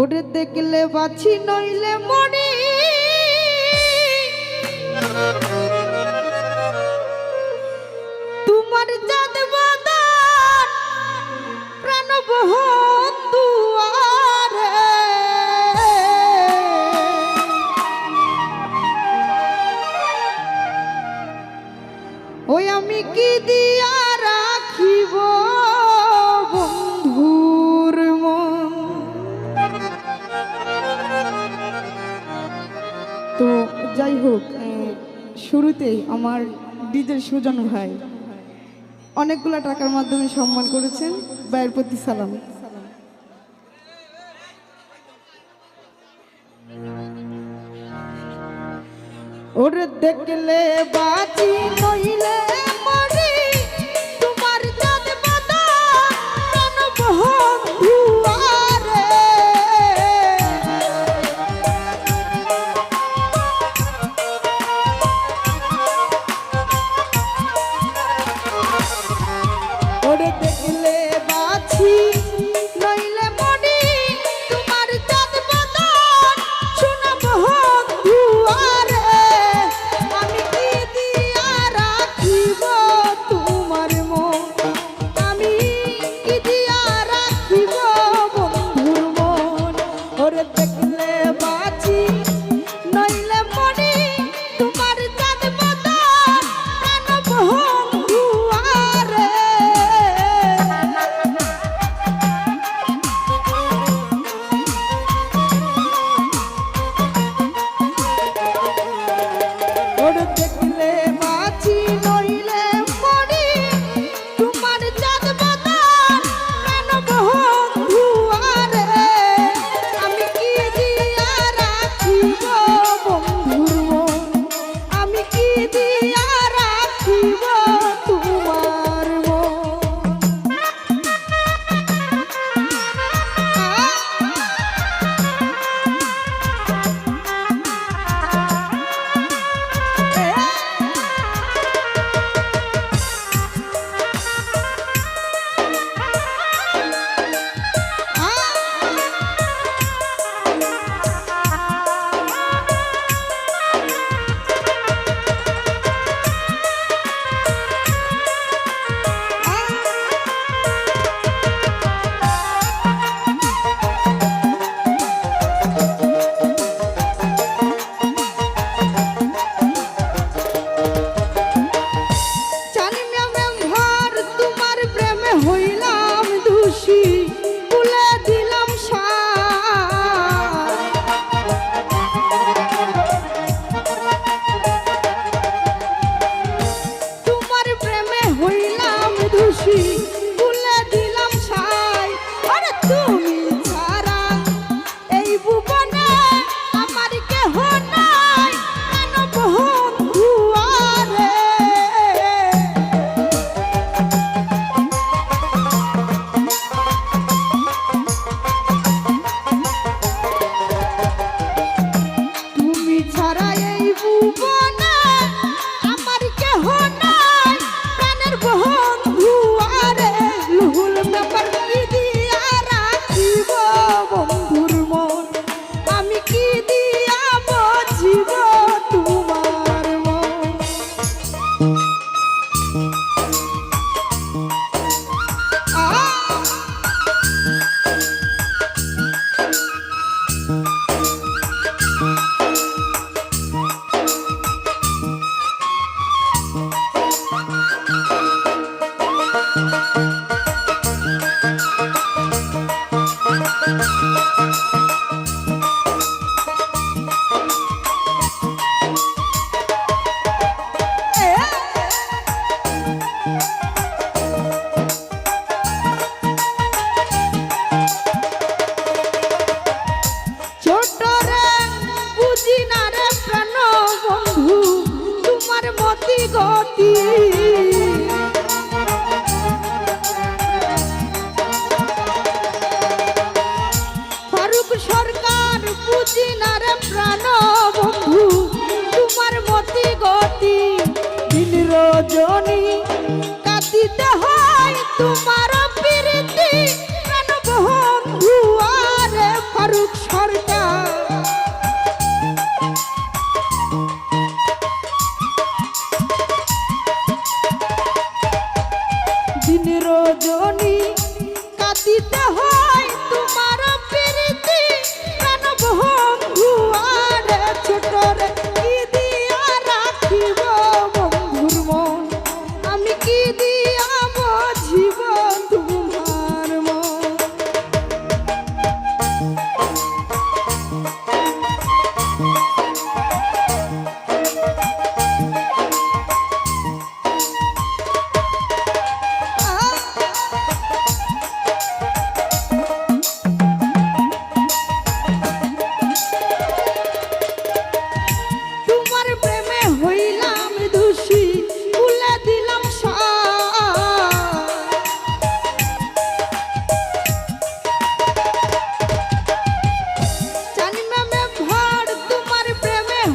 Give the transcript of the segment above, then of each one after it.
ওরে দেখলে বাছি নইলে মরি। তোমার চাঁদ বাদান প্রাণ বহন যাই হোক শুরুতেই আমার দিদের সুজন ভাই অনেকগুলো টাকার মাধ্যমে সম্মান করেছেন, ভাইয়ের প্রতি সালাম। ওরে দেখলে বাঁচি নইলে cheek. অতি গতি। ফারুক সরকার বুঝি না রে প্রাণ বন্ধু তোমার মতি গতি দিন রজনী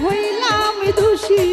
হইলাম দোষী।